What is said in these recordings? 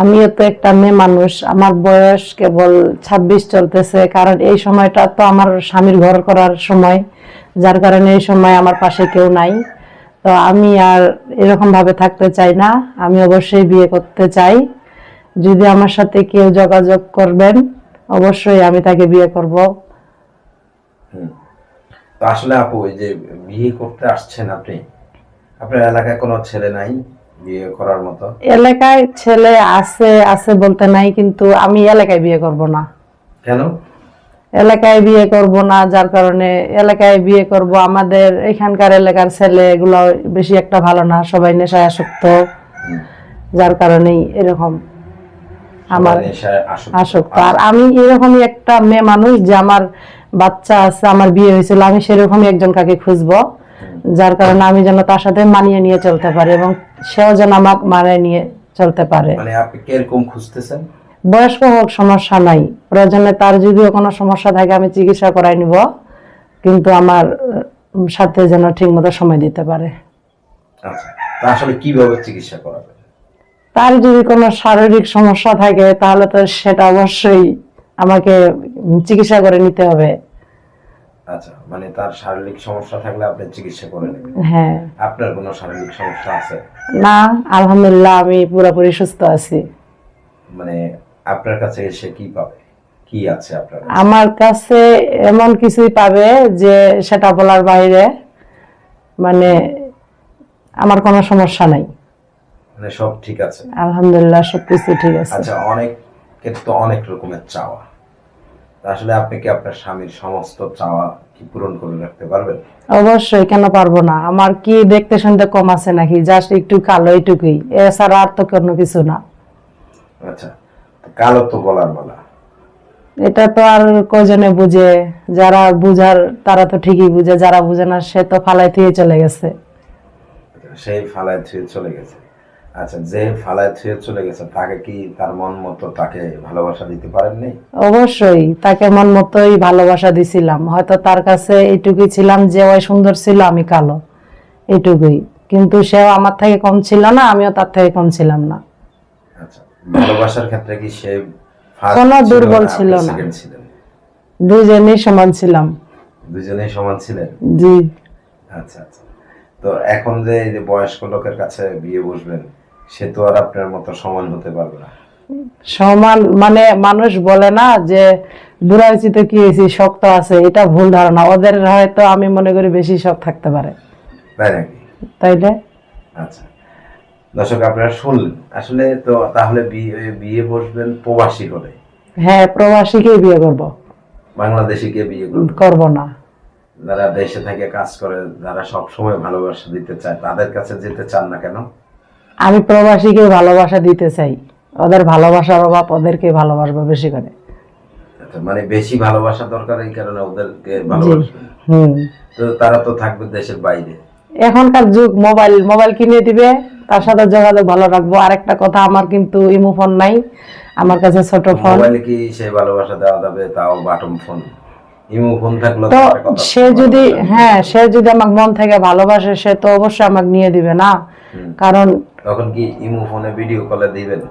আমিও তো একটা মেয়ে মানুষ, আমার বয়স কেবল ছাব্বিশ চলতেছে, কারণ এই সময়টা তো আমার স্বামীর ঘর করার সময়, যার কারণে এই সময় আমার পাশে কেউ নাই। তো আমি আর এরকম ভাবে থাকতে চাই না, আমি অবশ্যই বিয়ে করতে চাই। যদি আমার সাথে কেউ যোগাযোগ করবেন, অবশ্যই আমি তাকে বিয়ে করব। আসলে আপু ওই যে বিয়ে করতে আসছেন আপনি, আপনার এলাকায় কোনো ছেলে নাই? বিয়ে করার মতো? এলাকায় ছেলে আছে আছে বলতে নাই কিন্তু আমি এলাকায় বিয়ে করব না। কেন? এলাকায় বিয়ে করব না যার কারণে এলাকায় বিয়ে করব। আমাদের এখানকার এলাকার ছেলে এগুলো বেশি একটা ভালো না সবাই নেশায় আসক্ত। যার কারণেই এরকম আমার। আসক্ত। আর আমি এরকমই একটা মেয়ে মানুষ যে আমার বাচ্চা আছে আমার বিয়ে হয়েছিল আমি সেরকমই একজন কাকে খুঁজবো। যার কারণে আমি যেন তার সাথে মানিয়ে নিয়ে চলতে পারি এবং সেও যেন আমাকে মানিয়ে নিয়ে চলতে পারে। মানে আপনি কীরকম খুঁজতেছেন? বয়স্ক হোক সমস্যা নাই। প্রয়োজনে তার যদিও কোনো সমস্যা থাকে আমি চিকিৎসা করাই নিব। কিন্তু আমার সাথে যেন ঠিক মতো সময় দিতে পারে। আচ্ছা আসলে কীভাবে চিকিৎসা করাবেন? তার যদি কোনো শারীরিক সমস্যা থাকে তাহলে তো সেটা অবশ্যই আমাকে চিকিৎসা করে নিতে হবে। আচ্ছা মানে তার শারীরিক সমস্যা থাকলে আপনি চিকিৎসা করে নেবেন। হ্যাঁ। আপনার কোনো শারীরিক সমস্যা আছে? না আলহামদুলিল্লাহ আমি পুরোপুরি সুস্থ আছি। মানে আপনার কাছে এসে কি পাবে? কি আছে আপনার আমার কাছে এমন কিছুই পাবে যে সেটা বলার বাইরে মানে আমার কোনো সমস্যা নাই। মানে সব ঠিক আছে? আলহামদুলিল্লাহ সবকিছু ঠিক আছে। আচ্ছা অনেকের তো অনেক রকমের চাওয়া। আসলে আপনি কি আপনার স্বামীর সমস্ত চাওয়া কি পূরণ করে রাখতে পারবেন? অবশ্যই কেন পারব না? আমার কি দেখতে শুনতে কম আছে নাকি? জাস্ট একটু কালো এইটুকুই। এছাড়া আর তো কোনো কিছু না। আচ্ছা কালো তো গলার মালা। এটা তো আর কজনে বুঝে? যারা বুঝার তারা তো ঠিকই বুঝে। যারা বুঝে না সে তো ফালাই থেকে চলে গেছে। সেই ফালাই থেকে চলে গেছে। আচ্ছা যে ফালায় থুয়ে চলে গেছে তাকে কি তার মন মতো তাকে ভালোবাসা দিতে পারেননি? অবশ্যই তাকে মন মতোই ভালোবাসা দিছিলাম। হয়তো তার কাছে এইটুকুই ছিলাম যে ওই সুন্দর ছিল আমি কালো। এইটুকুই। কিন্তু সেও আমার থেকে কম ছিল না আমিও তার থেকে কম ছিলাম না। আচ্ছা ভালোবাসার ক্ষেত্রে কি সে কোনো দুর্বল ছিল না। দুজনেই সমান ছিলাম। দুজনেই সমান ছিলেন? জি। আচ্ছা আচ্ছা। তো এখন যে এই যে বয়স্ক লোকের কাছে বিয়ে বসবেন সে তো আর আপনার মতো সমান হতে পারবে না। সমান মানে মানুষ বলে না যে বুড়া কি হয়েছি? শক্ত আছে এটা ভুল ধারণা। ওদের হয়তো আমি মনে করি বেশি শখ থাকতে পারে। তাই নাকি? তাইলে আচ্ছা। দর্শক আপনারা শুনলেন। আসলে তো তাহলে বিয়ে বিয়ে বসবেন প্রবাসী হলে হ্যাঁ প্রবাসীকেই বিয়ে করব। বাংলাদেশিকে বিয়ে করব। না। যারা দেশে থেকে কাজ করে যারা সব সময় ভালোবাসা দিতে চায় তাদের কাছে যেতে চান না কেন? আমি প্রবাসীকে ভালোবাসা দিতে চাই। ওদের ভালোবাসার অভাব ওদেরকে ভালোবাসবো বেশি করে। আচ্ছা, মানে বেশি ভালোবাসা দরকার এই কারণে ওদেরকে ভালোবাসবেন হুম। তো তারা তো থাকবে দেশের বাইরে। এখনকার যুগ মোবাইল মোবাইল কিনে দিবে তার সাথে যোগাযোগ ভালো রাখব। আরেকটা কথা আমার কিন্তু ইমো ফোন নাই আমার কাছে ছোট ফোন। মোবাইলে কি সেই ভালোবাসা দেওয়া যাবে? তাও বাটন ফোন। তো সে যদি হ্যাঁ সে যদি আমাকে মন থেকে ভালোবাসে সে তো অবশ্যই আমাকে নিয়ে দিবে না। কারণ তখন কি ইমো ফোনে ভিডিও কলে দিবেন?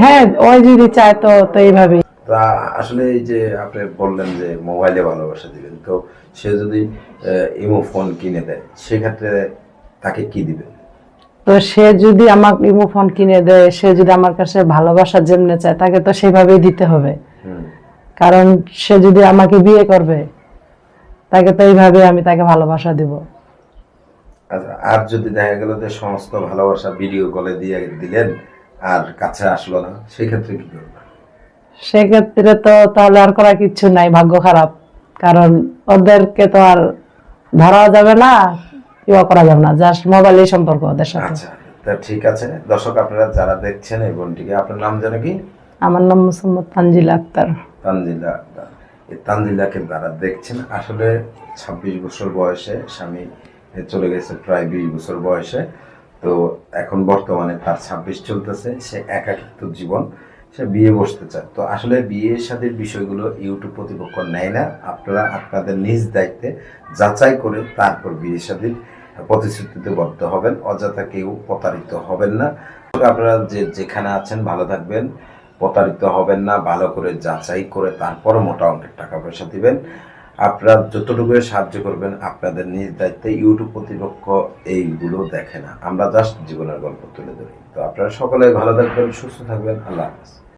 হ্যাঁ ওই যদি চায় তো তো এইভাবে তা আসলে এই যে আপনি বললেন যে মোবাইলে ভালোবাসা দিবেন তো সে যদি ইমো ফোন কিনে দেয় সেক্ষেত্রে তাকে কি দিবেন? তো সে যদি আমাকে ইমো ফোন কিনে দেয় সে যদি আমার কাছে ভালোবাসা যেমনে চায় তাকে তো সেভাবেই দিতে হবে। কারণ সে যদি আমাকে বিয়ে করবে তাকে তো এইভাবে আমি তাকে ভালোবাসা দিব। আচ্ছা আর যদি দেখা গেল যে সমস্ত ভালোবাসা ভিডিও কলে দিয়ে দিলেন আর কাছে আসলো না সেক্ষেত্রে কি করবেন? সেক্ষেত্রে তো তাহলে আর করার কিচ্ছু নাই ভাগ্য খারাপ। কারণ ওদেরকে তো আর ধরা যাবে না কেউ করা যাবে না জাস্ট মোবাইলের সম্পর্ক ওদের সাথে। আচ্ছা তা ঠিক আছে। দর্শক আপনারা যারা দেখছেন এই বোনটিকে আপনার নাম যেন কি? আমার নাম মোসাম্মদ তানজিলা আক্তার। তানজিলা আক্তার। এই তানজিলাকে যারা দেখছেন, আসলে ছাব্বিশ বছর বয়সে স্বামী চলে গেছে প্রায় বিশ বছর বয়সে। তো এখন বর্তমানে তার ছাব্বিশ চলতেছে, সে একাকিত্ব জীবন, সে বিয়ে বসতে চায়। তো আসলে বিয়ের সাথে বিষয়গুলো ইউটিউব প্রতিপক্ষ নেয় না। আপনারা আপনাদের নিজ দায়িত্বে যাচাই করে তারপর বিয়ে সাথে প্রতিশ্রুতিতে বদ্ধ হবেন, অযথা কেউ প্রতারিত হবেন না। আপনারা যে যেখানে আছেন, ভালো থাকবেন। প্রতারিত হবেন না, ভালো করে যাচাই করে তারপর মোটা অঙ্কের টাকা পয়সা দিবেন। আপনার যতটুকু সাহায্য করবেন, আপনাদের নিজ দায়িত্বে ইউটিউব প্রতিপক্ষ এইগুলো দেখে না। আমরা জাস্ট জীবনের গল্প তুলে ধরি। তো আপনারা সকলে ভালো থাকবেন, সুস্থ থাকবেন। আল্লাহ হাফেজ।